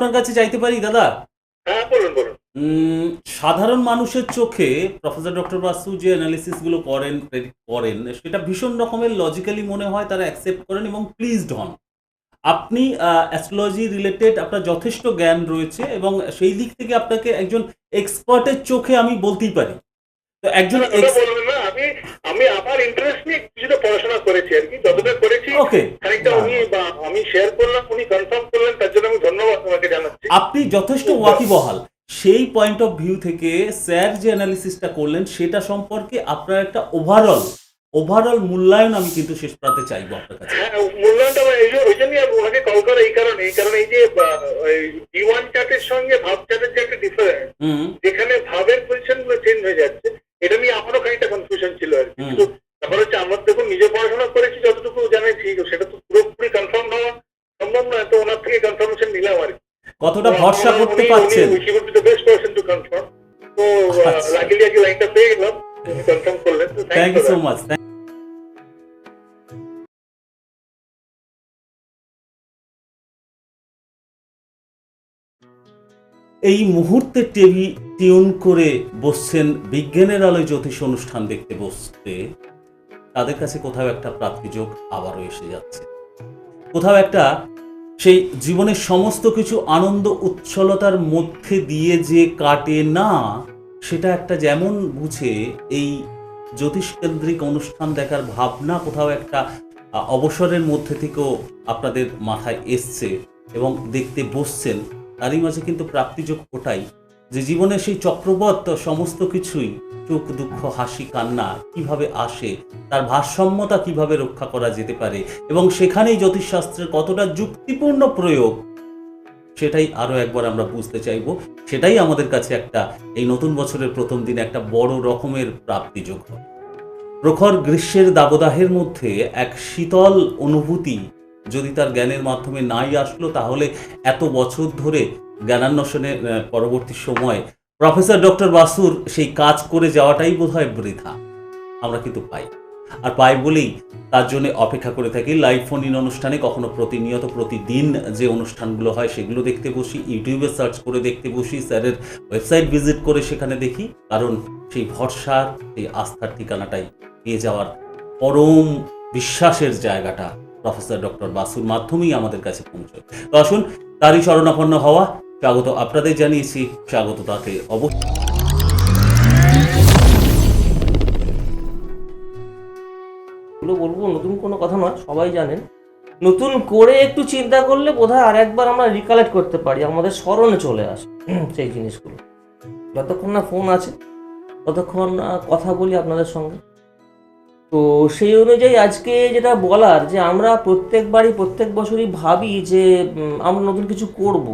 আপনার কাছে চাইতে পারি দাদা? হ্যাঁ বলুন বলুন। সাধারণ মানুষের চোখে প্রফেসর ডক্টর বাসু যে অ্যানালিসিসগুলো করেন করেন সেটা ভীষণ রকমের লজিক্যালি মনে হয় তারা অ্যাকসেপ্ট করেন এবং প্লিজড হন। আপনি অ্যাস্ট্রোলজি রিলেটেড আপনার যথেষ্ট জ্ঞান রয়েছে এবং সেই দিক থেকে আপনাকে একজন এক্সপার্টের চোখে আমি বলতেই পারি। তো একজন আমি আমি আমার ইন্টারেস্ট নিয়ে কিছুটা পড়াশোনা করেছি আর কি যতটা করেছি খানিকটা উনি আমি শেয়ার করলাম উনি কনফার্ম করলেন তার জন্য আমি ধন্যবাদ তোমাকে জানাচ্ছি। আপনি যথেষ্ট ওয়াকিবহাল। সেই পয়েন্ট অফ ভিউ থেকে স্যার যে অ্যানালিসিসটা করলেন সেটা সম্পর্কে আপনার একটা ওভারঅল ওভারঅল মূল্যায়ন আমি কিন্তু শেষ প্রান্তে চাইব আপনার কাছে। হ্যাঁ মূল্যায়নটা এই যে- ওই জন্যই আমি ওনাকে কল করা এই কারণে এই কারণে এই যে ডি ওয়ান চার্টের সঙ্গে ভাব চার্টের যে একটা ডিফারেন্স যেখানে ভাবের পজিশনগুলো চেঞ্জ হয়ে যাচ্ছে এটা নিয়ে আমারও খানিকটা কনফিউশন ছিল আর কি হুম। কিন্তু ব্যাপার হচ্ছে আমরা দেখুন নিজে পড়াশোনা করেছি যতটুকু জানাইছি সেটা তো পুরোপুরি কনফার্ম হওয়া সম্ভব নয় তো ওনার থেকে কনফার্মেশন নিলাম আর কি কতটা ভরসা করতে পারছেন he would be the best person to confirm তো আচ্ছা। লাকিলি আগে লাইনটা পেয়ে গেলাম উনি কনফার্ম করলেন। তো থ্যাংক ইউ সো মাচ এই মুহূর্তে টিভি টিউন করে বসছেন বিজ্ঞানের আলোয় জ্যোতিষ অনুষ্ঠান দেখতে বসতে। তাদের কাছে কোথাও একটা প্রাপ্তিযোগ আবারও এসে যাচ্ছে। কোথাও একটা সেই জীবনের সমস্ত কিছু আনন্দ উচ্ছলতার মধ্যে দিয়ে যে কাটে না, সেটা একটা যেমন বুঝে এই জ্যোতিষকেন্দ্রিক অনুষ্ঠান দেখার ভাবনা কোথাও একটা অবসরের মধ্যে থেকেও আপনাদের মাথায় এসছে এবং দেখতে বসছেন। তারই মাঝে কিন্তু প্রাপ্তিযোগ ওটাই। যে জীবনে সেই চক্রবর্ত সমস্ত কিছুই সুখ দুঃখ, হাসি, কান্না কীভাবে আসে, তার ভারসাম্যতা কীভাবে রক্ষা করা যেতে পারে এবং সেখানেই জ্যোতিষশাস্ত্রের কতটা যুক্তিপূর্ণ প্রয়োগ, সেটাই আরও একবার আমরা বুঝতে চাইব। সেটাই আমাদের কাছে একটা, এই নতুন বছরের প্রথম দিনে একটা বড় রকমের প্রাপ্তিযোগ হবে প্রখর গ্রীষ্মের দাবদাহের মধ্যে এক শীতল অনুভূতি যদি তার জ্ঞানের মাধ্যমে নাই আসলো, তাহলে এত বছর ধরে জ্ঞানান্বেষণের পরবর্তী সময় প্রফেসর ডক্টর বাসুর সেই কাজ করে যাওয়াটাই বোধ হয় বৃথা। আমরা কিন্তু পাই। আর পাই বলেই তার জন্য অপেক্ষা করে থাকি। লাইভ ফোন ইন অনুষ্ঠানে কখনো প্রতিনিয়ত, প্রতিদিন যে অনুষ্ঠানগুলো হয় সেগুলো দেখতে বসি, ইউটিউবে সার্চ করে দেখতে বসি, স্যারের ওয়েবসাইট ভিজিট করে সেখানে দেখি। কারণ সেই ভরসার, সেই আস্থার ঠিকানাটাই পেয়ে যাওয়ার পরম বিশ্বাসের জায়গাটা প্রফেসর ডক্টর বাসুর মাধ্যমেই আমাদের কাছে পৌঁছয়। তো আসুন, তারই শরণাপন্ন হওয়া স্বাগত আপনাদের জানিয়েছি, স্বাগত তাকে অবশ্যই। বলব, নতুন কোনো কথা নয়, সবাই জানেন। নতুন করে একটু চিন্তা করলে বোধহয় আর একবার আমরা রিকালেক্ট করতে পারি, আমাদের স্মরণে চলে আসে সেই জিনিসগুলো। যতক্ষণ না ফোন আছে, ততক্ষণ কথা বলি আপনাদের সঙ্গে। তো সেই অনুযায়ী আজকে যেটা বলার যে আমরা প্রত্যেকবারই, প্রত্যেক বছরই ভাবি যে আমরা নতুন কিছু করব,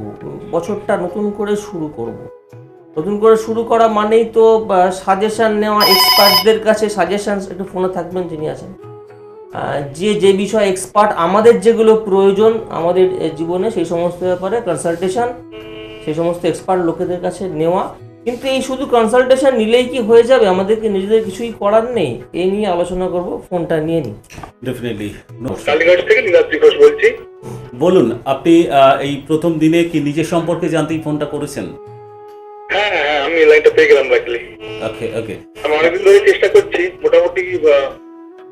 বছরটা নতুন করে শুরু করব। নতুন করে শুরু করা মানেই তো সাজেশান নেওয়া এক্সপার্টদের কাছে সাজেশন একটু ফোনে থাকবেন যিনি আছেন। যে যে বিষয় এক্সপার্ট আমাদের যেগুলো প্রয়োজন আমাদের জীবনে সেই সমস্ত ব্যাপারে কনসালটেশন সেই সমস্ত এক্সপার্ট লোকেদের কাছে নেওয়া। কিন্তু এই শুধু কনসালটেশন নিলেই কি হয়ে যাবে? আমাদেরকে নিজেদের কিছুই করার নেই? এই নিয়ে আলোচনা করব ফোনটা নিয়ে নিই ডেফিনেটলি কালীগঞ্জ থেকে নীলাদ্রি ঘোষ বলছি। বলুন আপনি আহ, এই প্রথম দিনে কি নিজের সম্পর্কে জানতেই ফোনটা করেছেন? হ্যাঁ হ্যাঁ আমি লাইনটা পেয়ে গেলাম লাকিলি ওকে ওকে। আমি অনেকদিন ধরে চেষ্টা করছি মোটামুটি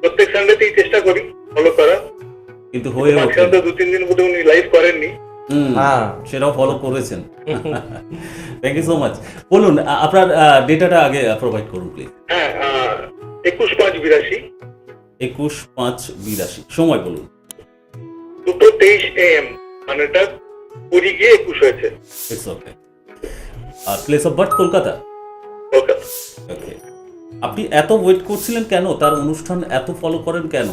প্রত্যেক সানডেতেই চেষ্টা করি ফলো করা কিন্তু হয়ে ওঠে দু তিন দিন বোধহয় উনি লাইভ করেননি। হ্যাঁ। সেটাও ফলো করেছেন। থ্যাংক ইউ সো মাচ বলুন আপনার ডেটাটা আগে প্রোভাইড করুন প্লিজ হ্যাঁ একুশ পাঁচ বিরাশি। একুশ পাঁচ বিরাশি। সময় বলুন। দুটো তেইশ এম মানে এটা গিয়ে একুশ হয়েছে। It's okay R place of birth Kolkata? Kolkata. Okay আপনি এত ওয়েট করছিলেন কেন? তার অনুষ্ঠান এত ফলো করেন কেন?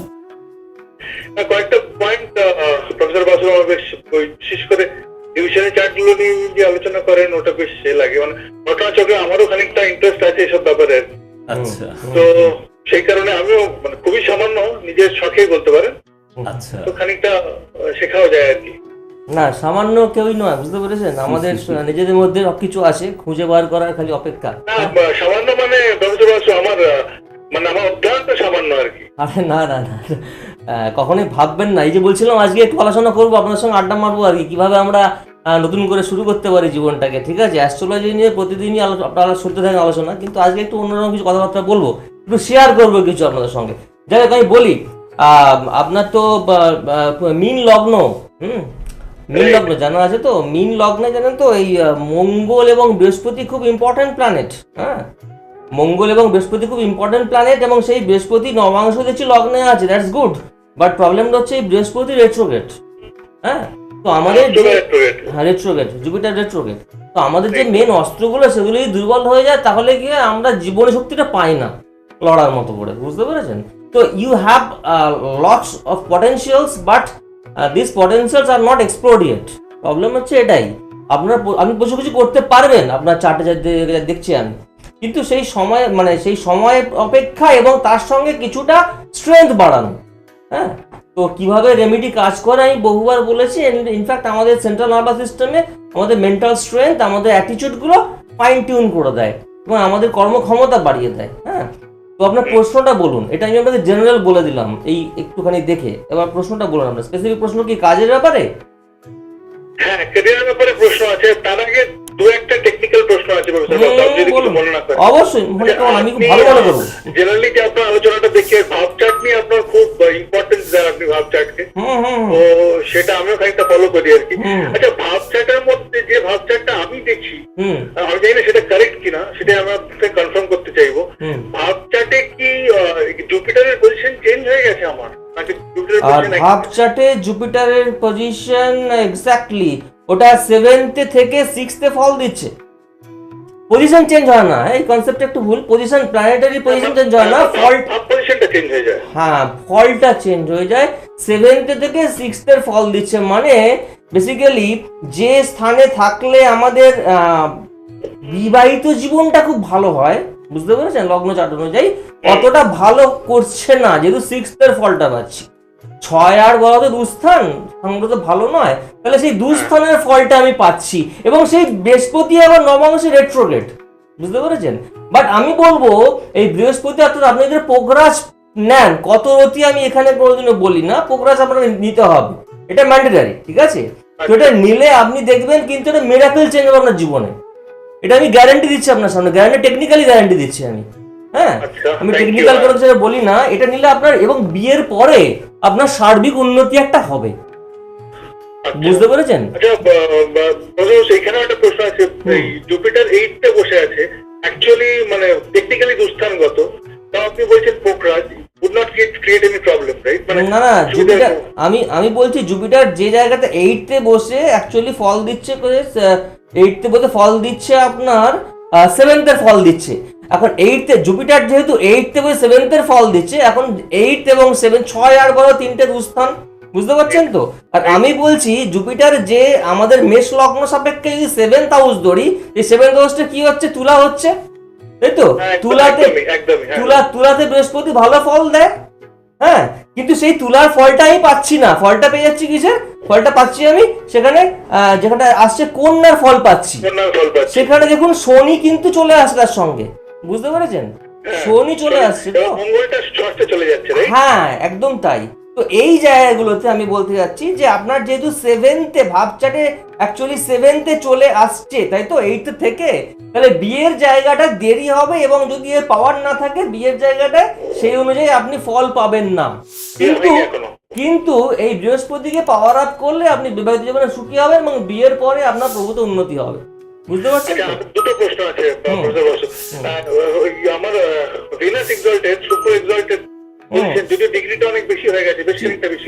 কয়েকটা পয়েন্ট প্রফেসর বাসু আমার বেশ বিশেষ করে ডিভিশনের চার্টগুলো নিয়ে যে আলোচনা করেন ওটা বেশ সে লাগে। মানে ঘটনা চক্রে আমারও খানিকটা ইন্টারেস্ট আছে এসব ব্যাপারে। আচ্ছা। তো সেই কারণে আমিও মানে খুবই সামান্য নিজের শখে বলতে পারেন। আচ্ছা। তো খানিকটা শেখাও যায় আর কি। না সামান্য কেউই নয় বুঝতে পেরেছেন? আমাদের নিজেদের মধ্যে কিছু আছে খুঁজে বার করার খালি অপেক্ষা। না সামান্য মানে আমার মানে আমার অধ্যয়নটা সামান্য আর কি। আরে না না না। কখনোই ভাববেন না। এই যে বলছিলাম আজকে একটু আলোচনা করব আপনার সঙ্গে আড্ডা মারবো আর কি কীভাবে আমরা নতুন করে শুরু করতে পারি জীবনটাকে ঠিক আছে? অ্যাস্ট্রোলজি নিয়ে প্রতিদিনই আপনারা শুনতে থাকেন আলোচনা কিন্তু আজকে একটু অন্যরকম কিছু কথাবার্তা বলব একটু শেয়ার করব কিছু আপনাদের সঙ্গে। যাই হোক আমি বলি আপনার তো মিন লগ্ন হুম? মিন লগ্ন জানা আছে তো? মিন লগ্নে জানেন তো এই মঙ্গল এবং বৃহস্পতি খুব ইম্পর্টেন্ট প্ল্যানেট হ্যাঁ? মঙ্গল এবং বৃহস্পতি খুব ইম্পর্টেন্ট প্ল্যানেট এবং সেই বৃহস্পতি নবাংশ দেখছি লগ্নে আছে দ্যাটস গুড বাট প্রবলেমটা হচ্ছে এই বৃহস্পতি রেট্রোগেট হ্যাঁ? তো আমাদের যে. হ্যাঁ রেট্রোগেট জুপিটার রেট্রোগেট তো আমাদের যে মেন অস্ত্রগুলো সেগুলো যদি দুর্বল হয়ে যায় তাহলে গিয়ে আমরা জীবনী শক্তিটা পাই না লড়ার মতো করে বুঝতে পেরেছেন? তো you have lots of potentials but this potentials are not explore yet problem হচ্ছে এটাই আপনার আপনি কিছু কিছু করতে পারবেন আপনার চারটে দে- দেখছি আমি। কিন্তু সেই সময় মানে সেই সময় অপেক্ষা এবং তার সঙ্গে কিছুটা স্ট্রেংথ বাড়ানো। হ্যাঁ? তো কীভাবে রেমেডি কাজ করে? আমি বহুবার বলেছি ইনফ্যাক্ট আমাদের সেন্ট্রাল নার্ভাস সিস্টেমে আমাদের মেন্টাল স্ট্রেংথ আমাদের অ্যাটিটিউডগুলো ফাইন টিউন করে দেয় এবং আমাদের কর্মক্ষমতা বাড়িয়ে দেয় হ্যাঁ? তো আপনার প্রশ্নটা বলুন। এটা আমি আপনাকে জেনারেল বলে দিলাম এই একটুখানি দেখে। এবার প্রশ্নটা বলুন আপনার। স্পেসিফিক প্রশ্ন কি কাজের ব্যাপারে? হ্যাঁ ব্যাপারে প্রশ্ন আছে। তার আগে দু একটা টেকনিক্যাল প্রশ্ন আছে প্রফেসর যদি কিছু মনে না অবশ্যই মনে করুন আমি খুব ভালো মনে করব জেনারেলি যে আপনার আলোচনাটা দেখে ভাব চার্ট নিয়ে আপনার খুব ইম্পর্টেন্স দেন আপনি ভাব চার্টকে তো সেটা আমিও খানিকটা ফলো করি আর কি। আচ্ছা ভাব চার্টের মধ্যে যে ভাব চার্টটা আমি দেখি আমি জানি না সেটা কারেক্ট কিনা সেটা আমরা কনফার্ম করতে চাইব। ভাব চার্টে কি জুপিটারের পজিশন চেঞ্জ হয়ে গেছে আমার? আর ভাব চার্টে জুপিটারের পজিশন এক্স্যাক্টলি ওটা সেভেন্থে থেকে সিক্সথে ফল দিচ্ছে। পজিশন চেঞ্জ হয় না এই কনসেপ্ট একটু ভুল। পজিশন প্ল্যানেটারি পজিশন চেঞ্জ হয় না ফল ভাব পজিশনটা চেঞ্জ হয়ে যায়। হ্যাঁ ফলটা চেঞ্জ হয়ে যায়। সেভেন্থে থেকে সিক্সথের ফল দিচ্ছে মানে বেসিক্যালি যে স্থানে থাকলে আমাদের বিবাহিত জীবনটা খুব ভালো হয় বুঝতে পেরেছেন? লগ্ন চাট অনুযায়ী। অতটা ভালো করছে না যেহেতু সিক্সথের ফলটা পাচ্ছি। ছয় আর দুস্থান তো ভালো নয়। তাহলে সেই দুস্থানের ফলটা আমি পাচ্ছি এবং সেই বৃহস্পতি আবার নবাংশে রেট্রোগেট বুঝতে পেরেছেন? বাট আমি বলব এই বৃহস্পতি অর্থাৎ আপনি যদি নেন কত রতি আমি এখানে কোনোদিনও বলি না আপনার নিতে হবে। এটা ম্যান্ডেটারি ঠিক আছে? তো এটা নিলে আপনি দেখবেন কিন্তু এটা মেরাকেল চেঞ্জ হবে আপনার জীবনে। এটা আমি গ্যারান্টি দিচ্ছি আপনার সামনে গ্যারান্টি টেকনিক্যালি গ্যারান্টি দিচ্ছি আমি। হ্যাঁ? আচ্ছা, আমি টেকনিক্যাল। কোনো কিছু বলি না এটা নিলে আপনার এবং বিয়ের পরে আপনার সার্বিক উন্নতি একটা হবে। বুঝতে পেরেছেন? আচ্ছা সেইখানেও একটা প্রশ্ন আছে। জুপিটার এইটে বসে আছে। অ্যাকচুয়ালি মানে টেকনিক্যালি দুস্থানগত। তাও আপনি বলছেন Pokhraj would not create create any problem মানে না না জুপিটার- আমি আমি বলছি জুপিটার যে জায়গাতে এইটতে বসে অ্যাকচুয়ালি ফল দিচ্ছে করে এইটতে বসে ফল দিচ্ছে আপনার সেভেন্থের ফল দিচ্ছে। এখন এইটতে জুপিটার যেহেতু এইটতে বসে সেভেন্থের ফল দিচ্ছে এখন এইট এবং সেভেন ছয় আর বড় তিনটে দুস্থান বুঝতে পারছেন তো? আর আমি বলছি জুপিটার যে আমাদের মেষ লগ্ন সাপেক্ষে যদি সেভেন্থ হাউস ধরি এই সেভেন্থ হাউসটা কি হচ্ছে? তুলা হচ্ছে। তাই তো? হ্যাঁ, তুলাতে হ্যাঁ। তুলা তুলাতে বৃহস্পতি ভালো ফল দেয়। হ্যাঁ কিন্তু সেই তুলার ফলটা আমি পাচ্ছি না। ফলটা পেয়ে যাচ্ছি কিসের ফলটা পাচ্ছি আমি সেখানে আহ, যেখানে আসছে কন্যার ফল পাচ্ছি। সেখানে দেখুন শনি কিন্তু চলে আসে তার সঙ্গে। বুঝতে পেরেছেন? শনি চলে আসছে তো? চলে যাচ্ছে হ্যাঁ একদম তাই। তো এই জায়গাগুলোতে আমি বলতে যাচ্ছি যে আপনার যেহেতু সেভেন্থে ভাবচাটে অ্যাকচুয়ালি সেভেন্থে চলে আসছে তাই তো? এইট থেকে তাহলে বিয়ের জায়গাটা দেরি হবে এবং যদি এর পাওয়ার না থাকে বিয়ের জায়গাটা সেই অনুযায়ী আপনি ফল পাবেন না। কিন্তু কিন্তু এই বৃহস্পতিকে পাওয়ার আপ করলে আপনি বিবাহিত জীবনে সুখী হবেন এবং বিয়ের পরে আপনার প্রভূত উন্নতি হবে। বুঝতে পারছেন আমার দুটো প্রশ্ন আছে আহ, ওই আমার ভিনাস এক্সল্টেড সুপার এক্সল্টেড ডিগ্রিটা অনেক বেশি হয়ে গেছে বেশি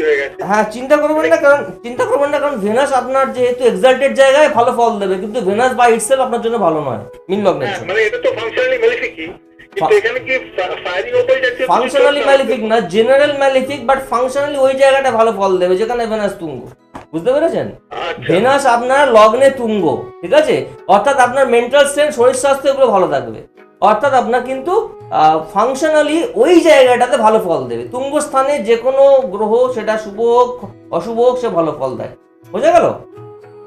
হয়ে গেছে। হ্যাঁ চিন্তা করবেন না কারণ চিন্তা করবেন না কারণ ভেনাস আপনার যেহেতু এক্সাল্টেড জায়গায় ভালো ফল দেবে কিন্তু ভেনাস বাই ইটসেলফ আপনার জন্য ভালো নয় মিন লগ্নের হ্যাঁ মানে এটা তো ফাংশনালি ফাংশনালি ম্যালিফিক না জেনারেল ম্যালিফিক বাট ফাংশনালি ওই জায়গাটা ভালো ফল দেবে যেখানে ভেনাস তুঙ্গ। বুঝতে পেরেছেন? আচ্ছা। ভেনাস আপনার লগ্নে তুঙ্গ ঠিক আছে? অর্থাৎ আপনার মেন্টাল স্ট্রেন্থ শরীর স্বাস্থ্য এগুলো ভালো থাকবে। অর্থাৎ আপনার কিন্তু ফাংশনালি ওই জায়গাটাতে ভালো ফল দেবে। তুঙ্গ স্থানে যে কোনো গ্রহ সেটা শুভ হোক অশুভ হোক সে ভালো ফল দেয়। বোঝা গেল?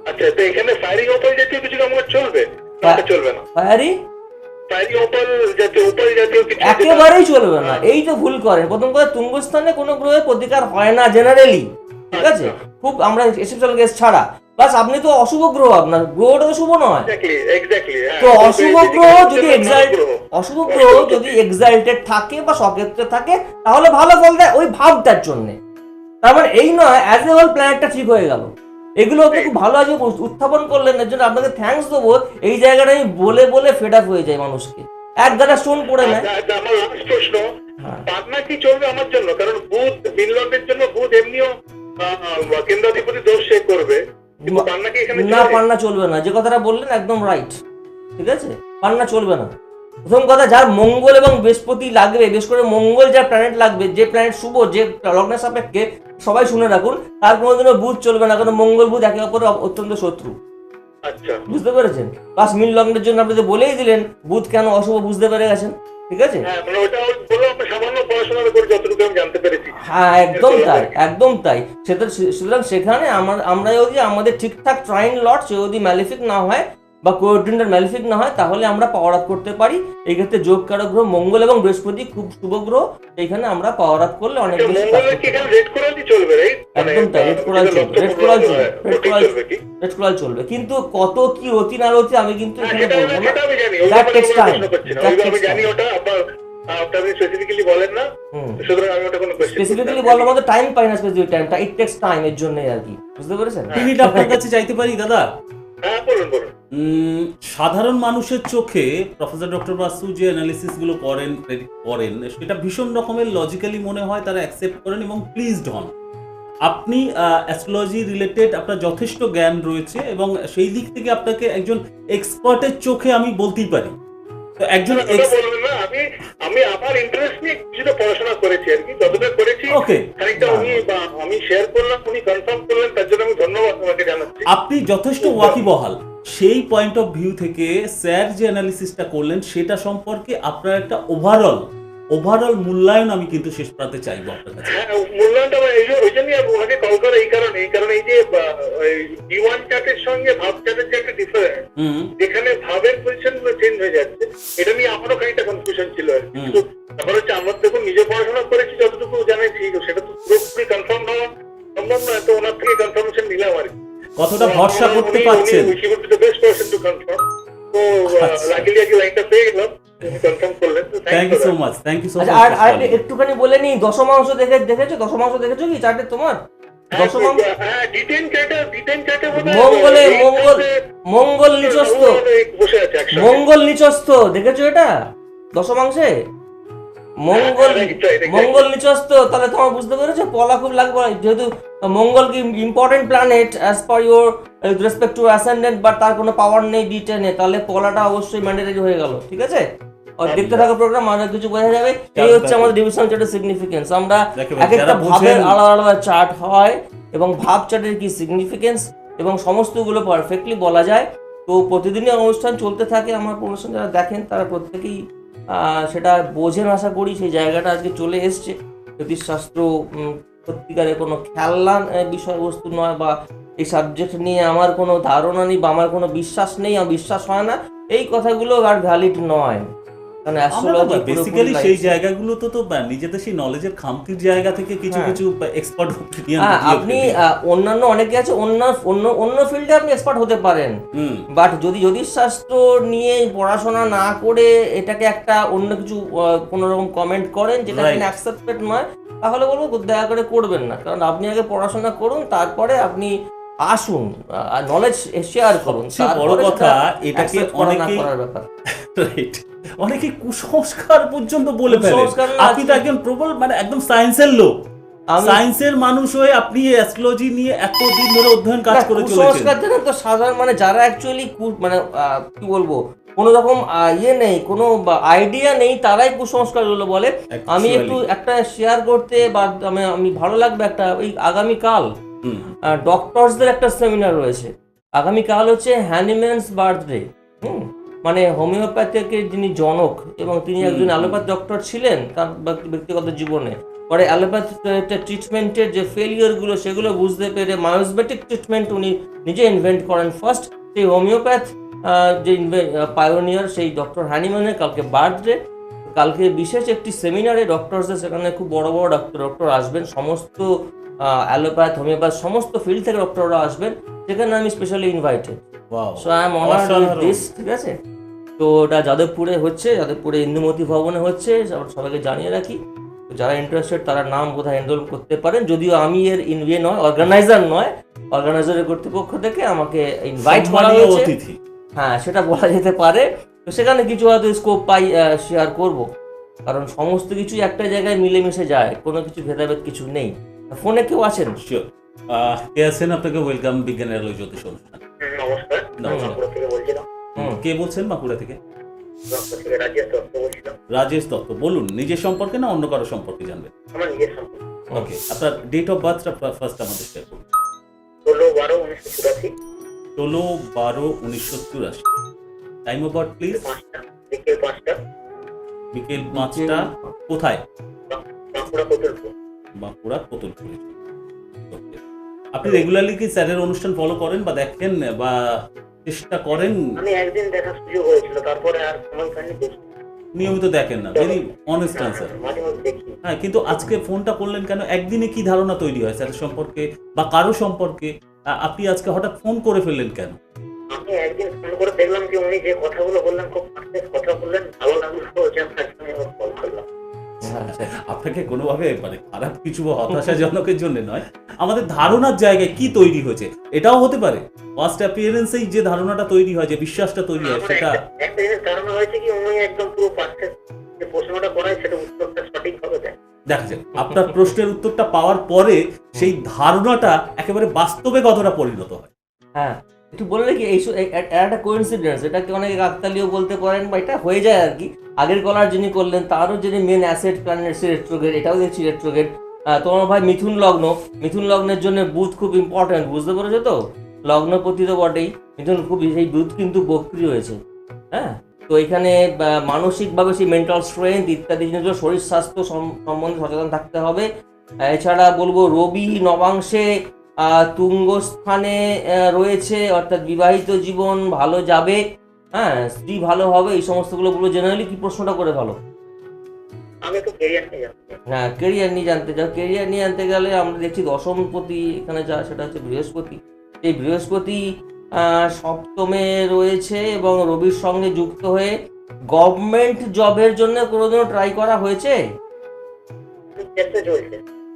আচ্ছা তো এখানে ফায়ারিং জাতীয় কিছু চলবে। চলবে না। ফায়ারি একেবারেই চলবে না। এই তো ভুল করেন প্রথম কথা তুঙ্গস্থানে কোনো গ্রহের প্রতিকার হয় না জেনারেলি ঠিক আছে? খুব আমরা কেস ছাড়া। বাস আপনি তো অশুভ গ্রহ আপনার গ্রহটা তো শুভ নয়। হ্যাঁ। তো অশুভ গ্রহ যদি এক্সাল্ট অশুভ গ্রহ। যদি এক্সাল্টেড থাকে বা সক্ষেত্রে থাকে তাহলে ভালো ফল দেয় ওই ভাবটার জন্য। তার মানে এই নয় অ্যাজ এ হোল প্ল্যানেটটা ঠিক হয়ে গেল। এগুলো আপনি খুব ভালো উত্থাপন করলেন এর জন্য আপনাকে থ্যাঙ্কস দেবো। এই জায়গাটা আমি বলে বলে ফেড আপ হয়ে যায় মানুষকে। এক গাদা স্টোন পড়ে নেয়। আচ্ছা, আচ্ছা, আমার লাস্ট প্রশ্ন। হ্যাঁ। পাবনা কি চলবে আমার জন্য? কারণ বুধ ফিনল্যান্ডের জন্য বুধ এমনিও আহ, কেন্দ্রাধিপতি দোষ সে করবে কিন্তু পান্না কি এখানে না পান্না চলবে না। যে কথাটা বললেন একদম রাইট ঠিক আছে? পান্না চলবে না। প্রথম কথা যার মঙ্গল এবং বৃহস্পতি লাগবে বিশেষ করে মঙ্গল যার প্ল্যানেট লাগবে যে প্ল্যানেট শুভ যে লগ্নের সাপেক্ষে সবাই শুনে রাখুন তার কোনোদিনও বুধ চলবে না কারণ মঙ্গল বুধ একে অপরের অত্যন্ত শত্রু। আচ্ছা। বুঝতে পেরেছেন? বাস মিল লগ্নের জন্য আপনি বলেই দিলেন বুধ কেন অশুভ বুঝতে পেরে গেছেন? ঠিক আছে? হ্যাঁ মানে হ্যাঁ একদম তাই একদম তাই। সেটা সুতরাং সেখানে আমরা আমরা যদি আমাদের ঠিকঠাক ট্রাইন লট সে যদি ম্যালিফিক না হয় বা কোঅর্ডিনেটর ম্যালিফিক না হয় তাহলে আমরা পাওয়ার আপ করতে পারি। এই ক্ষেত্রে যোগ কারক গ্রহ মঙ্গল এবং বৃহস্পতি খুব শুভ গ্রহ এইখানে আমরা পাওয়ার আপ করলে অনেক বেশি কাজ মঙ্গলের কি এখানে রেড কোরালই চলবে রাইট একদম তাই, red coral চলবে, red coral চলবে, red coral চলবে রেড করাল চলবে। কিন্তু কত কি অতি না অতি আমি কিন্তু হ্যাঁ, এখানে বলব আমি- না। না That ওই আমি জানি ওটা আপনার স্পেসিফিক্যালি বলেন না সুতরাং আমি ওটা কোনো কোয়েশ্চেন স্পেসিফিক্যালি বলার মতো টাইম পাই না স্পেসিফিক টাইমটা ইট টেক্স টাইম এর জন্যই আর কি বুঝতে পেরেছেন? মিনিট আপনার কাছে চাইতে পারি দাদা? হ্যাঁ বলুন বলুন। সাধারণ মানুষের চোখে প্রফেসর ডক্টর বাসু যে অ্যানালিসিসগুলো করেন করেন সেটা ভীষণ রকমের লজিক্যালি মনে হয় তারা অ্যাকসেপ্ট করেন এবং প্লিজড হন। আপনি অ্যাস্ট্রোলজি রিলেটেড আপনার যথেষ্ট জ্ঞান রয়েছে এবং সেই দিক থেকে আপনাকে একজন এক্সপার্টের চোখে আমি বলতেই পারি। তো একজন না আমি আমি আমার ইন্টারেস্ট নিয়ে কিছুটা পড়াশোনা করেছি আর কি যতটা করেছি ওকে খানিকটা উনি আমি শেয়ার করলাম উনি কনফার্ম করলেন তার জন্য আমি ধন্যবাদ তোমাকে জানাচ্ছি। আপনি যথেষ্ট ওয়াকিবহাল। সেই পয়েন্ট অফ ভিউ থেকে স্যার যে অ্যানালিসিসটা করলেন সেটা সম্পর্কে আপনার একটা ওভারঅল ওভারঅল মূল্যায়ন আমি কিন্তু শেষ প্রান্তে চাইব আপনার কাছে। হ্যাঁ মূল্যায়নটা ওই জন্যই ওনাকে কল করে এই কারণে এই কারণে এই যে ডি ওয়ান চার্টের সঙ্গে ভাব চার্টের যে একটা ডিফারেন্স যেখানে ভাবের পজিশনগুলো চেঞ্জ হয়ে যাচ্ছে এটা নিয়ে আমারও খানিকটা কনফিউশন ছিল আর। কিন্তু ব্যাপার হচ্ছে আমরা দেখুন নিজে পড়াশোনা করেছি যতটুকু জানাইছি তো সেটা তো পুরোপুরি কনফার্ম হওয়া সম্ভব নয় তো ওনার থেকে কনফার্মেশন নিলাম আর কি। কতটা ভরসা করতে পারছেন? একটুখানি বলে নি দশমাংশ দেখে দেখেছ? দশমাংশ দেখেছ কি? চার্টে তোমার? হ্যাঁ ডিটেন চার্টে ডিটেন চার্টে মঙ্গলে মঙ্গল মঙ্গল নিচস্থ। বসে আছে একসাথে। মঙ্গল নিচস্থ দেখেছ এটা? দশমাংশে? মঙ্গল. মঙ্গল নিচস্থ তাহলে তোমার বুঝতে পেরেছ? পলা খুব লাগবে যেহেতু মঙ্গল কি important planet as per your respect to ascendant but তার কোনো পাওয়ার নেই ডি টেনে তাহলে পলাটা অবশ্যই ম্যান্ডেটারি হয়ে গেল ঠিক আছে? আর দেখতে থাকা প্রোগ্রাম অনেক কিছু বোঝা যাবে। এই হচ্ছে আমাদের ডিভিশন চার্টের সিগনিফিকেন্স আমরা এক একটা ভাবের আলাদা আলাদা চার্ট হয় এবং ভাব চার্টের কি সিগনিফিকেন্স এবং সমস্তগুলো পারফেক্টলি বলা যায়। তো প্রতিদিনই অনুষ্ঠান চলতে থাকে আমার অনুষ্ঠান যারা দেখেন তারা প্রত্যেকেই সেটা বোঝেন আশা করি, সেই জায়গাটা আজকে চলে এসছে। জ্যোতিষশাস্ত্র সত্যিকারে কোনো খেলনা বিষয়বস্তু নয় বা এই সাবজেক্ট নিয়ে আমার কোনো ধারণা নেই বা আমার কোনো বিশ্বাস নেই, আমার বিশ্বাস হয় না। এই কথাগুলো আর ভ্যালিড নয়। কারণ অ্যাস্ট্রোলজি বেসিক্যালি সেই জায়গাগুলো তো তো নিজেদের সেই নলেজের খামতির জায়গা থেকে কিছু হ্যাঁ। কিছু এক্সপার্ট ওপিনিয়ন হ্যাঁ আপনি অন্যান্য অনেকে আছে অন্য অন্য অন্য ফিল্ডে আপনি এক্সপার্ট হতে পারেন। বাট যদি জ্যোতিষশাস্ত্র নিয়ে পড়াশোনা না করে এটাকে একটা অন্য কিছু কোনো রকম কমেন্ট করেন যেটা. অ্যাকসেপ্টেড নয় তাহলে বলব দয়া করে করবেন না। কারণ আপনি আগে পড়াশোনা করুন তারপরে আপনি আসুন নলেজ শেয়ার করুন। বড় কথা, এটাকে অনেকেই- করার ব্যাপার। রাইট অনেকে কুসংস্কার পর্যন্ত বলে ফেলে। আপনি তো একজন প্রবল মানে একদম সায়েন্সের লোক। আমি সায়েন্সের মানুষ হয়ে আপনি অ্যাস্ট্রোলজি নিয়ে এতদিন ধরে অধ্যয়ন কাজ করে চলেছেন। কুসংস্কার জানেন তো সাধারণ মানে যারা অ্যাকচুয়ালি মানে কি বলব কোনো রকম ইয়ে নেই কোনো আইডিয়া নেই তারাই কুসংস্কারগুলো বলে। আমি একটু একটা শেয়ার করতে বা আমি আমি ভালো লাগবে একটা ওই আগামীকাল ডক্টরসদের একটা সেমিনার রয়েছে। আগামীকাল হচ্ছে হ্যানিম্যানস বার্থডে হুম? মানে হোমিওপ্যাথিকের যিনি জনক এবং তিনি একজন অ্যালোপ্যাথ ডক্টর ছিলেন তার ব্যক্তিগত জীবনে পরে অ্যালোপ্যাথ ট্রিটমেন্টের যে ফেলিয়ারগুলো সেগুলো বুঝতে পেরে মায়োসবেটিক ট্রিটমেন্ট উনি নিজে ইনভেন্ট করেন। ফার্স্ট সেই হোমিওপ্যাথ যে পায়োনিয়ার সেই ডক্টর হ্যানিম্যানের কালকে বার্থডে কালকে বিশেষ একটি সেমিনারে ডক্টরসদের সেখানে খুব বড় বড় ডক্টর ডক্টর আসবেন। সমস্ত অ্যালোপ্যাথ হোমিওপ্যাথ সমস্ত ফিল্ড থেকে ডক্টররা আসবেন সেখানে আমি specially invited so I am honoured অসাধারণ। দিস ঠিক আছে? তো ওটা যাদবপুরে হচ্ছে যাদবপুরে ইন্দুমতি ভবনে হচ্ছে সবাইকে জানিয়ে রাখি। যারা ইন্টারেস্টেড তারা নাম কোথায় এনরোল করতে পারেন। যদিও আমি এর ইনভিয়ে নয় অর্গানাইজার নয় অর্গানাইজারের কর্তৃপক্ষ থেকে আমাকে ইনভাইট করা হয়েছে অতিথি। হ্যাঁ সেটা বলা যেতে পারে। তো সেখানে কিছু হয়তো স্কোপ পাই শেয়ার করব। কারণ সমস্ত কিছুই একটা জায়গায় মিলেমিশে যায় কোনো কিছু ভেদাভেদ কিছু নেই। ফোনে কেউ আছেন? শিওর কে আছেন? আপনাকে ওয়েলকাম বিজ্ঞানের আলোয় জ্যোতিষ অনুষ্ঠান। নমস্কার। নমস্কার। বাঁকুড়া থেকে বলছিলাম। কে বলছেন বাঁকুড়া থেকে? রাজেশ দত্ত বলুন নিজের সম্পর্কে না অন্য কারও সম্পর্কে জানবেন? আমার নিজের সম্পর্ক। ওকে আপনার ডেট অফ বার্থটা ফার্স্ট আমাদের শেয়ার করুন। ষোলো বারো উনিশশো চুরাশি। ষোলো বারো উনিশশো চুরাশি। টাইম অফ বার্থ প্লিজ বিকেল পাঁচটা। বিকেল পাঁচটা কোথায়? বাঁকুড়া কোতুলপুর বাঁকুড়া কোতুলপুরে Okay. আপনি রেগুলারলি কি স্যারের অনুষ্ঠান ফলো করেন বা দেখেন বা চেষ্টা করেন? আমি একদিন দেখার সুযোগ হয়েছিল তারপরে আর সময় পাইনি নিয়মিত দেখেন না ভেরি অনেস্ট আনসার দেখি। হ্যাঁ কিন্তু আজকে ফোনটা করলেন কেন? একদিনে কি ধারণা তৈরি হয় স্যারের সম্পর্কে বা কারও সম্পর্কে? আপনি আজকে হঠাৎ ফোন করে ফেললেন কেন? আমি একদিন ফোন করে দেখলাম যে উনি যে কথাগুলো বললেন খুব কথা বললেন ভালো লাগল কল করলাম। আপনাকে কোনোভাবে মানে খারাপ কিছু হতাশাজনকের জন্য নয় আমাদের ধারণার জায়গায় কি তৈরি হয়েছে এটাও হতে পারে। ফার্স্ট অ্যাপিয়ারেন্সেই যে ধারণাটা তৈরি হয় যে বিশ্বাসটা তৈরি হয় সেটা একটা- একটা জিনিস ধারণা হয়েছে কি উনি একদম পুরো পারফেক্ট যে প্রশ্নটা করায় সেটা উত্তরটা সঠিক ভাবে দেখা যায় আপনার প্রশ্নের উত্তরটা পাওয়ার পরে সেই ধারণাটা একেবারে বাস্তবে কতটা পরিণত হয়? হ্যাঁ একটু বলে রাখি, এই সু- একটা কোইন্সিডেন্স এটাকে অনেকে কাকতালিও বলতে পারেন, বা এটা হয়ে যায় আর কি। আগের কলার যিনি করলেন, তারও যিনি মেন অ্যাসেট প্ল্যানেটস রেট্রোগেট এটাও দেখছি রেট্রোগেট তোমার ভাই মিথুন লগ্ন, মিথুন লগ্নের জন্য বুধ খুব ইম্পর্টেন্ট বুঝতে পেরেছ তো? লগ্নপতি তো বটেই। মিথুন খুব সেই বুধ কিন্তু বক্রি হয়েছে। হ্যাঁ? তো এখানে মানসিকভাবে সেই মেন্টাল স্ট্রেংথ ইত্যাদি জিনিসগুলো, শরীর স্বাস্থ্য সম্বন্ধে সচেতন থাকতে হবে। এছাড়া বলব রবি নবাংশে তুঙ্গস্থানে রয়েছে অর্থাৎ বিবাহিত জীবন ভালো যাবে। হ্যাঁ স্ত্রী ভালো হবে এই সমস্তগুলো বলব জেনারেলি কি প্রশ্নটা করে ভালো। হ্যাঁ কেরিয়ার নিয়ে জানতে চাও। কেরিয়ার নিয়ে জানতে গেলে আমরা দেখছি দশমপতি এখানে যা সেটা হচ্ছে বৃহস্পতি। এই বৃহস্পতি সপ্তমে রয়েছে এবং রবির সঙ্গে যুক্ত হয়ে গভর্নমেন্ট জবের জন্য কোনোদিনও ট্রাই করা হয়েছে?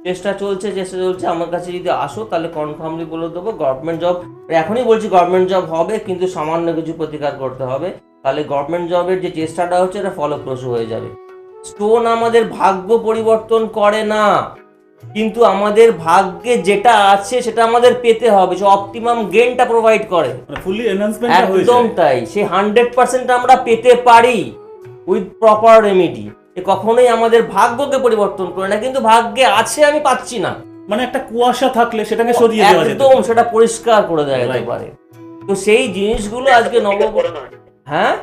চেষ্টা চলছে চেষ্টা চলছে। আমার কাছে যদি আসো তাহলে কনফার্মলি বলে দেবো গভর্নমেন্ট জব এখনই বলছি গভর্নমেন্ট জব হবে কিন্তু সামান্য কিছু প্রতিকার করতে হবে। তাহলে গভর্নমেন্ট জবের যে চেষ্টাটা হচ্ছে এটা ফলপ্রসূ হয়ে যাবে। স্টোন আমাদের ভাগ্য পরিবর্তন করে না। কিন্তু আমাদের ভাগ্যে যেটা আছে সেটা আমাদের পেতে হবে। সে অপটিমাম গেনটা প্রোভাইড করে। ফুললি এনহান্সমেন্টটা একদম তাই। সে হান্ড্রেড পার্সেন্ট আমরা পেতে পারি। উইথ প্রপার রেমেডি এ কখনোই আমাদের ভাগ্যকে পরিবর্তন করে না কিন্তু ভাগ্যে আছে আমি পাচ্ছি না। মানে একটা কুয়াশা থাকলে সেটাকে সরিয়ে দেওয়া যেত একদম সেটা পরিষ্কার করে দেওয়া যেতে পারে। তো সেই জিনিসগুলো আজকে নব হ্যাঁ?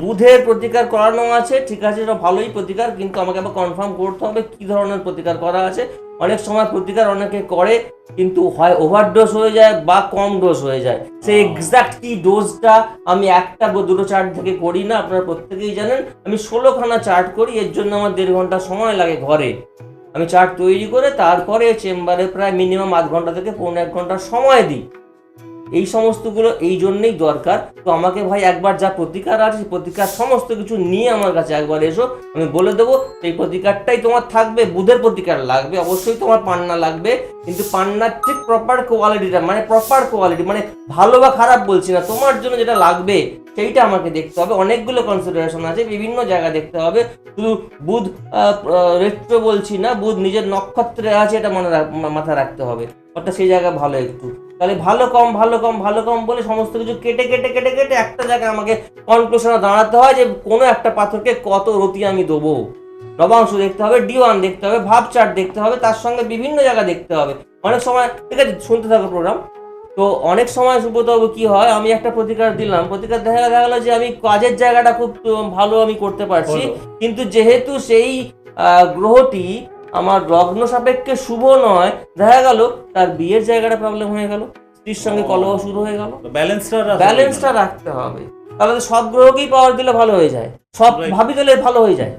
বুধের প্রতিকার করানো আছে। ঠিক আছে এটা ভালোই প্রতিকার কিন্তু আমাকে আবার কনফার্ম করতে হবে কি ধরনের প্রতিকার করা আছে। অনেক সময় প্রতিকার অনেকে করে কিন্তু হয় ওভার ডোজ হয়ে যায় বা কম ডোজ হয়ে যায়। সে এক্সাক্ট কি ডোজটা আমি একটা বা দুটো চার্ট থেকে করি না আপনারা প্রত্যেকেই জানেন। আমি ষোলোখানা চার্ট করি এর জন্য আমার দেড় ঘণ্টা সময় লাগে ঘরে। আমি চার্ট তৈরি করে তারপরে চেম্বারে প্রায় মিনিমাম আধ ঘণ্টা থেকে পৌনে এক ঘণ্টা সময় দিই। এই সমস্তগুলো এই জন্যই দরকার। তো আমাকে ভাই একবার যা প্রতিকার আছে, সেই প্রতিকার সমস্ত কিছু নিয়ে আমার কাছে একবার এসো। আমি বলে দেবো এই প্রতিকারটাই তোমার থাকবে, বুধের প্রতিকার লাগবে, অবশ্যই তোমার পান্না লাগবে। কিন্তু পান্নার ঠিক প্রপার কোয়ালিটিটা মানে প্রপার কোয়ালিটি মানে ভালো বা খারাপ বলছি না, তোমার জন্য যেটা লাগবে, সেইটা আমাকে দেখতে হবে। অনেকগুলো কনসিডারেশন আছে, বিভিন্ন জায়গা দেখতে হবে। শুধু বুধ রেট্রো বলছি না, বুধ নিজের নক্ষত্রে আছে, এটা মনে মাথায় রাখতে হবে। অর্থাৎ সেই জায়গা ভালো একটু। তাহলে ভালো কম ভালো কম ভালো কম বলে সমস্ত কিছু কেটে কেটে কেটে কেটে একটা জায়গায় আমাকে কনক্লুশনে দাঁড়াতে হয় যে কোনো একটা পাথরকে কত রতি আমি দেবো। নবাংশ দেখতে হবে ডিওয়ান দেখতে হবে ভাব চার্ট দেখতে হবে তার সঙ্গে বিভিন্ন জায়গা দেখতে হবে। অনেক সময় ঠিক আছে শুনতে থাকো প্রোগ্রাম তো অনেক সময় সুব্রতবাবু কি হয় আমি একটা প্রতিকার দিলাম প্রতিকার দেখা দেখা গেলো যে আমি কাজের জায়গাটা খুব ভালো আমি করতে পারছি। কিন্তু যেহেতু সেই গ্রহটি আমার লগ্ন সাপেক্ষে শুভ নয়। দেখা গেল তার বিয়ের জায়গাটা প্রবলেম হয়ে গেল স্ত্রীর সঙ্গে কলহ শুরু হয়ে গেল। ব্যালেন্সটা ব্যালেন্সটা রাখতে হবে। তাহলে সব গ্রহকেই পাওয়ার দিলে ভালো হয়ে যায়। সব ভাবি দিলে ভালো হয়ে যায়।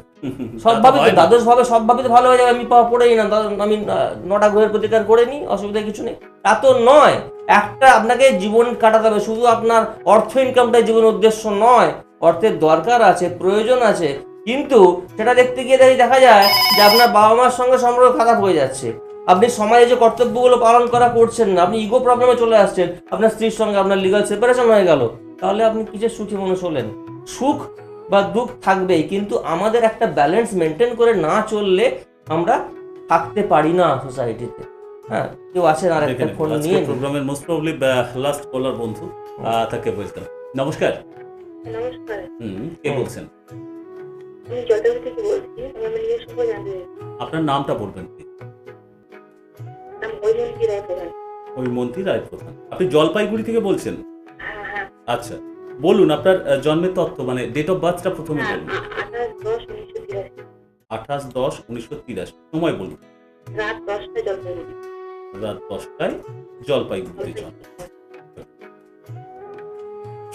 সব ভাবে দ্বাদশ ভাবে সব ভাবে তো ভালো হয়ে যাবে আমি পড়েই না। আমি নটা গ্রহের প্রতিকার করে নিই অসুবিধা কিছু নেই। তা তো নয়। একটা আপনাকে জীবন কাটাতে হবে। শুধু আপনার অর্থ ইনকামটাই জীবনের উদ্দেশ্য নয়। অর্থের দরকার আছে প্রয়োজন আছে। কিন্তু সেটা দেখতে গিয়ে দেখি দেখা যায় যে আপনার বাবা মার সঙ্গে সম্পর্ক খারাপ হয়ে যাচ্ছে। আপনি সমাজে যে কর্তব্যগুলো পালন করা করছেন না আপনি ইগো প্রবলেমে চলে আসছেন আপনার স্ত্রীর সঙ্গে আপনার লিগাল সেপারেশন হয়ে গেল তাহলে আপনি কিসের সুখী মানুষ হলেন? সুখ বা দুঃখ থাকবেই কিন্তু আমাদের একটা ব্যালেন্স মেনটেন করে না চললে আমরা থাকতে পারি না সোসাইটিতে হ্যাঁ কেউ আছেন আর একটা ফোন নিয়ে প্রোগ্রামের মোস্ট প্রবলি লাস্ট কলার বন্ধু আহ, তাকে বলতাম। নমস্কার। নমস্কার। হুম কে বলছেন? আমি জলপাইগুড়ি থেকে বলছি আমার নিজের সম্পর্কে জানতে আপনার নামটা বলবেন কি? নাম হৈমন্তী রায় প্রধান। রায় আপনি জলপাইগুড়ি থেকে বলছেন? হ্যাঁ হ্যাঁ। আচ্ছা। বলুন আপনার জন্মের তথ্য মানে ডেট অফ বার্থটা প্রথমে হ্যাঁ বলুন আঠাশ দশ উনিশশো তিরাশি। আঠাশ দশ উনিশশো তিরাশি। সময় বলুন। রাত দশটা জলপাইগুড়ি। রাত দশটায় জলপাইগুড়ি জন্ম।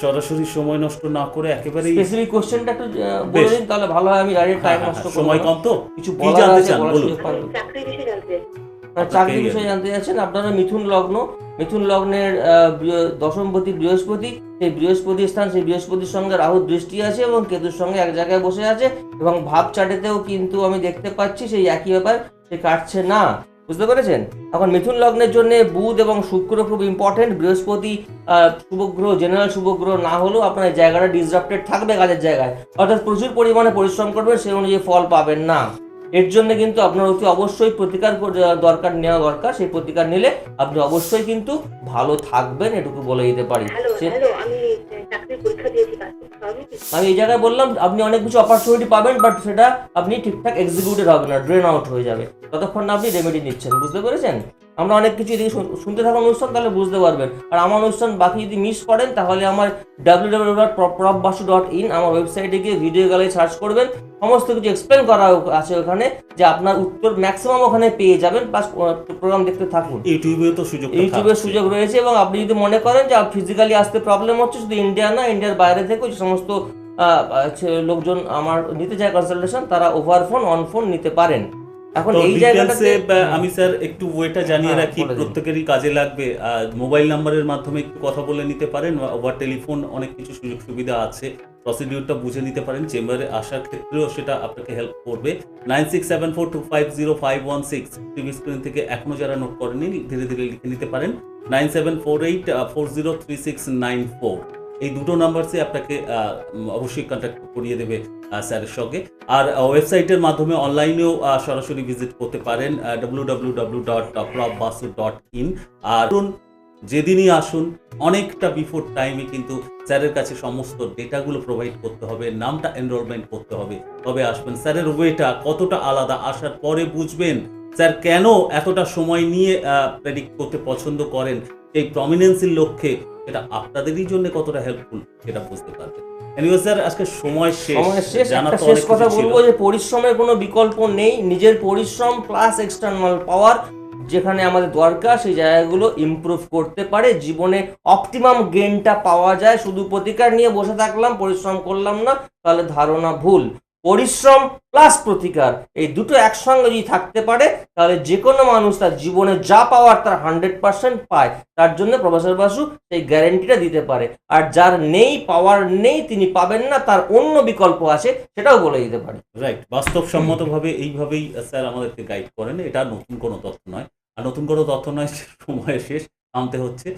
সরাসরি সময় নষ্ট না করে একেবারে স্পেসিফিক কোশ্চেনটা একটু বলে দিন তাহলে ভালো হয় আমি ডাইরেক্ট হ্যাঁ, টাইম হ্যাঁ, নষ্ট হ্যাঁ, করব সময় কম তো? কিছু কি বলার জানতে আছে, চান? বলুন। চাকরির বিষয়ে জানতে হ্যাঁ, বিষয়ে জানতে চাচ্ছেন আপনারা মিথুন লগ্ন। মিথুন লগ্নের আহ, দশমপতি বৃহস্পতি। সেই বৃহস্পতি স্থান সেই বৃহস্পতির সঙ্গে রাহুর দৃষ্টি আছে এবং কেতুর সঙ্গে এক জায়গায় বসে আছে এবং ভাব চাটেতেও কিন্তু আমি দেখতে পাচ্ছি সেই একই ব্যাপার সে কাটছে না। বুঝতে পেরেছেন? এখন মিথুন লগ্নের জন্য বুধ এবং শুক্র খুব ইম্পর্টেন্ট বৃহস্পতি শুভগ্রহ জেনারেল শুভগ্রহ না হলেও আপনার জায়গাটা ডিসরাপ্টেড থাকবে কাজের জায়গায়। অর্থাৎ প্রচুর পরিমাণে পরিশ্রম করবেন সেই অনুযায়ী ফল পাবেন না। এর জন্য কিন্তু আপনার অতি অবশ্যই প্রতিকার দরকার নেওয়া দরকার। সেই প্রতিকার নিলে আপনি অবশ্যই কিন্তু ভালো থাকবেন এটুকু বলে দিতে পারি। আমি চাকরির পরীক্ষা দিয়েছি। আমি এই জায়গায় বললাম, আপনি অনেক কিছু অপরচুনিটি পাবেন বাট সেটা আপনি ঠিকঠাক এক্সিকিউটেড হবে না ড্রেন আউট হয়ে যাবে। ততক্ষণ না আপনি রেমেডি নিচ্ছেন, বুঝতে পেরেছেন? আমরা অনেক কিছু এদিকে শুন- শুনতে থাকা অনুষ্ঠান তাহলে বুঝতে পারবেন। আর আমার অনুষ্ঠান বাকি যদি মিস করেন তাহলে আমার W W dot Propbasu dot in আমার ওয়েবসাইটে গিয়ে ভিডিও গ্যালারি সার্চ করবেন। সমস্ত কিছু এক্সপ্লেন করা আছে ওখানে যে আপনার উত্তর ম্যাক্সিমাম ওখানে পেয়ে যাবেন। প্লাস প্রোগ্রাম দেখতে থাকুন। ইউটিউবে তো সুযোগ ইউটিউবের সুযোগ রয়েছে এবং আপনি যদি মনে করেন যে ফিজিক্যালি আসতে প্রবলেম হচ্ছে শুধু ইন্ডিয়া না ইন্ডিয়ার বাইরে থেকেও যে সমস্ত লোকজন আমার নিতে চায় কনসালটেশন তারা ওভার ফোন অন ফোন নিতে পারেন। এখন এই জায়গাটাতে আমি স্যার একটু ওয়েটা জানিয়ে হ্যাঁ, রাখি প্রত্যেকেরই কাজে লাগবে। মোবাইল নাম্বারের মাধ্যমে একটু কথা বলে নিতে পারেন ওভার টেলিফোন অনেক কিছু সুযোগ সুবিধা আছে। প্রসিডিউরটা বুঝে নিতে পারেন চেম্বারে আসার ক্ষেত্রেও সেটা আপনাকে হেল্প করবে। Nine six seven four two five zero five one six TV screen থেকে এখনও যারা নোট করেনি ধীরে ধীরে লিখে নিতে পারেন। Nine seven four eight four zero three six nine four এই দুটো নাম্বারসে আপনাকে অবশ্যই কন্ট্যাক্ট করিয়ে দেবে স্যারের সঙ্গে। আর ওয়েবসাইটের মাধ্যমে অনলাইনেও সরাসরি ভিজিট করতে পারেন W dot Basu dot in আর যেদিনই আসুন, অনেকটা বিফোর টাইমে কিন্তু স্যারের কাছে সমস্ত ডেটাগুলো প্রোভাইড করতে হবে, নামটা এনরোলমেন্ট করতে হবে। তবে আসবেন, স্যারের ওয়েটা কতটা আলাদা, আসার পরে বুঝবেন, স্যার কেন এতটা সময় নিয়ে প্রেডিক্ট করতে পছন্দ করেন। এই প্রমিনেন্সির লক্ষ্যে এটা আপনাদেরই জন্য কতটা হেল্পফুল সেটা বুঝতে পারবেন। স্যার আজকে সময় শেষ। সময় শেষ। একটা শেষ কথা বলব যে পরিশ্রমের কোনো বিকল্প নেই। নিজের পরিশ্রম প্লাস এক্সটার্নাল পাওয়ার যেখানে আমাদের দরকার সেই জায়গাগুলো ইমপ্রুভ করতে পারে। জীবনে অপটিমাম গেইনটা পাওয়া যায়। শুধু প্রতিকার নিয়ে বসে থাকলাম পরিশ্রম করলাম না তাহলে ধারণা ভুল। পরিশ্রম প্লাস প্রতিকার, এই দুটো একসঙ্গে যদি থাকতে পারে, তাহলে যে কোনো মানুষ তার জীবনে যা পাওয়ার তার হান্ড্রেড পার্সেন্ট পায়, তার জন্য প্রফেসর বাসু সেই গ্যারেন্টিটা দিতে পারে। আর যার নেই পাওয়ার নেই, তিনি পাবেন না, তার অন্য বিকল্প আছে, সেটাও বলে দিতে পারে। রাইট বাস্তবসম্মতভাবে এইভাবেই স্যার আমাদেরকে গাইড করেন। এটা নতুন কোনো তথ্য নয়। আর নতুন কোনো তথ্য নয় সময় শেষ নামতে হচ্ছে।